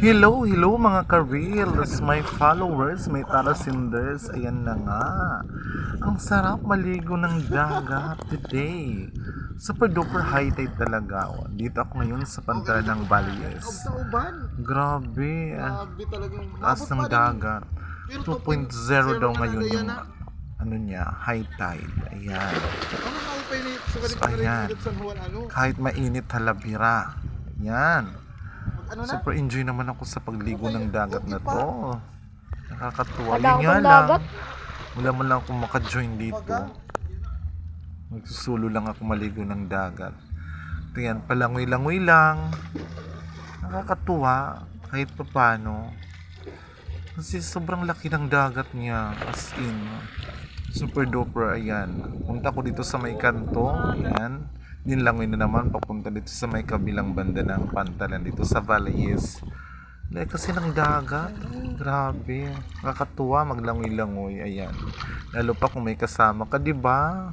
Hello, hello mga ka-reels, my followers, my talasinders, ayan na nga. Ang sarap maligo ng dagat today. Super duper high tide talaga. Dito ako ngayon sa pantalan ng Balyes. Grabe, ah, taas ng dagat. Pero 2.0 daw ngayon yung ah. ano niya, high tide. Ayan. Ano So, ayan. ano? Kahit mainit halabira. Ayan. Ano na? Super enjoy naman ako sa pagligo ng dagat na to. Nakakatuwa. Yun nga lang. Wala man lang akong maka-join dito. Magsusulo lang ako maligo ng dagat. Ito yan, palangoy-langoy lang. Nakakatuwa. Kahit pa paano. Kasi sobrang laki ng dagat niya. As in. Super duper. Ayan. Punta ko dito sa may kanto. Ayan. Nilangoy na naman papunta dito sa may kabilang banda ng pantalan dito sa Valles. Dahil kasi ng dagat. Grabe. Nakakatuwa maglangoy-langoy. Ayan. Lalo pa kung may kasama ka, di ba?